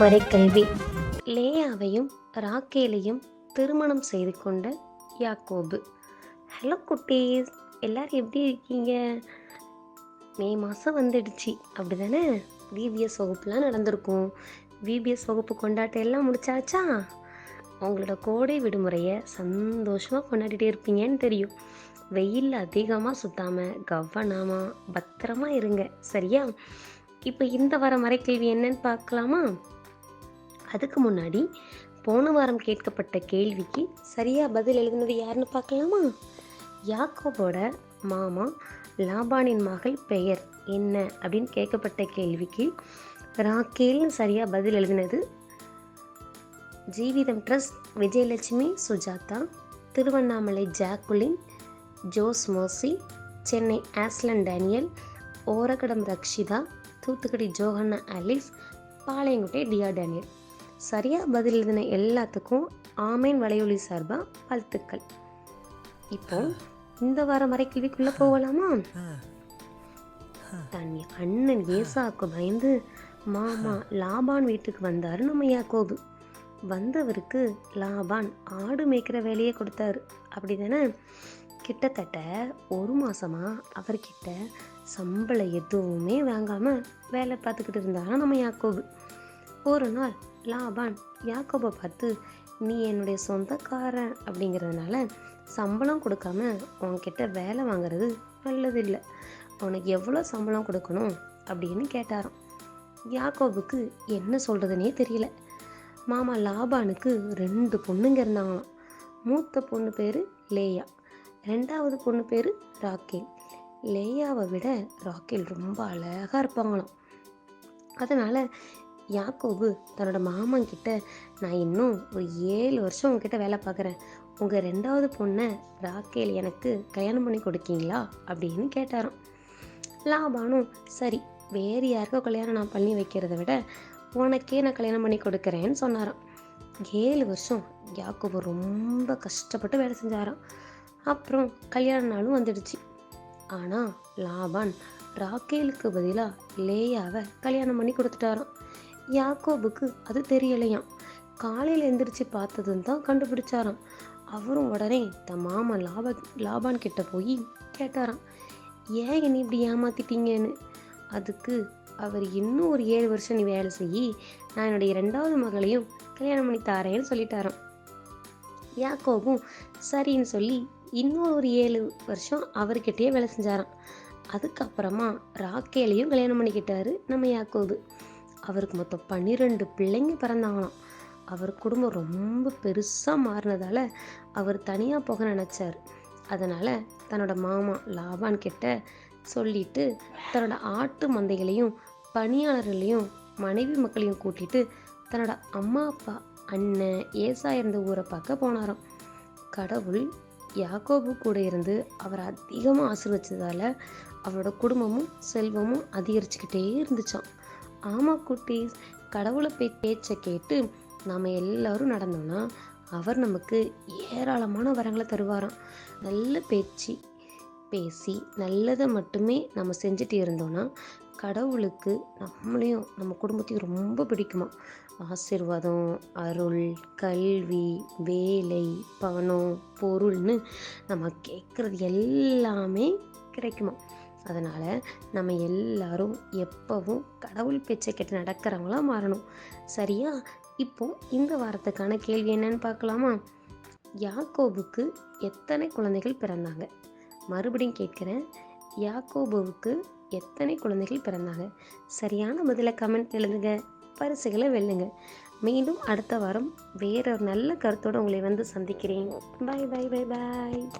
வரை கல்வி. லேயாவையும் ராக்கேலையும் திருமணம் செய்து கொண்ட யாக்கோபு. ஹலோ குட்டீஸ் எல்லாரும் எப்படி இருக்கீங்க? மே மாதம் வந்துடுச்சு. அப்படி தானே விபிஎஸ் வகுப்புலாம் நடந்திருக்கும். விபிஎஸ் வகுப்பு கொண்டாட்டம் எல்லாம் முடிச்சாச்சா? உங்களோட கோடை விடுமுறையை சந்தோஷமாக கொண்டாடிட்டே இருப்பீங்கன்னு தெரியும். வெயில் அதிகமாக சுத்தாமல் கவனமாக பத்திரமா இருங்க. சரியா? இப்போ இந்த வர மறைக்கேள்வி என்னன்னு பார்க்கலாமா? அதுக்கு முன்னாடி போன வாரம் கேட்கப்பட்ட கேள்விக்கு சரியாக பதில் எழுதுனது யாருன்னு பார்க்கலாமா? யாக்கோபோட மாமா லாபானின் மகள் பெயர் என்ன அப்படின்னு கேட்கப்பட்ட கேள்விக்கு ராக்கேல்னு சரியாக பதில் எழுதினது Jeevitham trust Vijayalakshmi Sujatha Tiruvannamalai Jacqueline Jose Mosi Chennai Aslan Daniel Oragadam Rakshita Thoothukudi Johanna Alice Palayankuttai டியா டேனியல். சரியாக பதில் எழுதின எல்லாத்துக்கும் ஆமேன் வலையொலி சார்பாக வாழ்த்துக்கள். இப்போ இந்த வாரம் வரை கேள்விக்குள்ளே போகலாமா? தன் அண்ணன் ஏசாக்கு பயந்து மாமா லாபான் வீட்டுக்கு வந்தாரு நம்ம யாக்கோபு வந்தவருக்கு லாபான் ஆடு மேய்க்கிற வேலையை கொடுத்தாரு. அப்படிதானே? கிட்டத்தட்ட ஒரு மாசமா அவர்கிட்ட சம்பளம் எதுவுமே வாங்காம வேலை பார்த்துக்கிட்டு இருந்தாரா நம்ம யாக்கோபு ஒரு நாள் லாபான் யாக்கோபை பார்த்து நீ என்னுடைய சொந்தக்காரன் அப்படிங்கிறதுனால சம்பளம் கொடுக்காம உன்கிட்ட வேலை வாங்குறது நல்லதில்லை. உனக்கு எவ்வளோ சம்பளம் கொடுக்கணும்? அப்படின்னு கேட்டாராம். யாக்கோபுக்கு என்ன சொல்கிறதுனே தெரியல. மாமா லாபானுக்கு ரெண்டு பொண்ணுங்க இருந்தாங்களாம். மூத்த பொண்ணு பேர் லேயா ரெண்டாவது பொண்ணு பேர் ராக்கேல். லேயாவை விட ராக்கேல் ரொம்ப அழகாக இருப்பாங்களாம். அதனால் யாக்கோபு தன்னோட மாமன் கிட்ட நான் இன்னும் ஒரு ஏழு வருஷம் உங்ககிட்ட வேலை பார்க்குறேன். உங்கள் ரெண்டாவது பொண்ணை ராக்கேல் எனக்கு கல்யாணம் பண்ணி கொடுக்கீங்களா? அப்படின்னு கேட்டாராம். லாபானும் சரி வேறு யாருக்கோ கல்யாணம் நான் பண்ணி வைக்கிறத விட உனக்கே நான் கல்யாணம் பண்ணி கொடுக்குறேன்னு சொன்னாராம். ஏழு வருஷம் யாக்கோபு ரொம்ப கஷ்டப்பட்டு வேலை செஞ்சாராம். அப்புறம் கல்யாண நாளும் வந்துடுச்சு. ஆனால் லாபான் ராக்கேலுக்கு பதிலாக லேயாவை கல்யாணம் பண்ணி கொடுத்துட்டாராம். யாக்கோபுக்கு அது தெரியலையாம். காலையில் எந்திரிச்சு பார்த்ததும் தான் கண்டுபிடிச்சாராம். அவரும் உடனே தன் மாமன் லாப லாபான் கிட்ட போய் கேட்டாராம். ஏன் என்னை இப்படி ஏமாத்திட்டீங்கன்னு? அதுக்கு அவர் இன்னும் ஒரு ஏழு வருஷம் நீ வேலை செய்யி நான் என்னுடைய ரெண்டாவது மகளையும் கல்யாணம் பண்ணி தாரேன்னு சொல்லிட்டாராம். யாக்கோவும் சரின்னு சொல்லி இன்னும் ஒரு ஏழு வருஷம் அவர்கிட்டயே வேலை செஞ்சாராம். அதுக்கப்புறமா ராக்கேலையும் கல்யாணம் பண்ணிக்கிட்டாரு நம்ம யாக்கோபு. அவருக்கு மொத்தம் பன்னிரெண்டு பிள்ளைங்க பிறந்தாங்களாம். அவர் குடும்பம் ரொம்ப பெருசாக மாறினதால அவர் தனியாக போக நினச்சார். அதனால் தன்னோட மாமா லாபான் கிட்ட சொல்லிட்டு தன்னோட ஆட்டு மந்தைகளையும் பணியாளர்களையும் மனைவி மக்களையும் கூட்டிட்டு தன்னோட அம்மா அப்பா அண்ணன் ஏசா இருந்த ஊரை பார்க்க போனாராம். கடவுள் யாக்கோபு கூட இருந்து அவரை அதிகமாக ஆசீர்வச்சதால அவரோட குடும்பமும் செல்வமும் அதிகரிச்சுக்கிட்டே இருந்துச்சாம். ஆமாம் குட்டீஸ். கடவுளை பே பேச்சை கேட்டு நாம் எல்லாரும் நடந்தோம்னா அவர் நமக்கு ஏராளமான வரங்களை தருவாராம். நல்ல பேச்சு பேசி நல்லதை மட்டுமே நம்ம செஞ்சுட்டு இருந்தோம்னா கடவுளுக்கு நம்மளையும் நம்ம குடும்பத்தையும் ரொம்ப பிடிக்குமா. ஆசிர்வாதம் அருள் கல்வி வேலை பணம் பொருள்னு நம்ம கேட்குறது எல்லாமே கிடைக்குமா. அதனால் நம்ம எல்லாரும் எப்போவும் கடவுள் பேச்சை கேட்டு நடக்கிறவங்களா மாறணும். சரியா? இப்போ இந்த வாரத்துக்கான கேள்வி என்னன்னு பார்க்கலாமா? யாக்கோபுக்கு எத்தனை குழந்தைகள் பிறந்தாங்க? மறுபடியும் கேட்குறேன். யாக்கோபுவுக்கு எத்தனை குழந்தைகள் பிறந்தாங்க? சரியான பதிலை கமெண்ட் எழுதுங்க. பரிசுகளை வெல்லுங்க. மீண்டும் அடுத்த வாரம் வேறொரு நல்ல கருத்தோடு உங்களை வந்து சந்திக்கிறேன். பாய் பாய் பாய் பாய்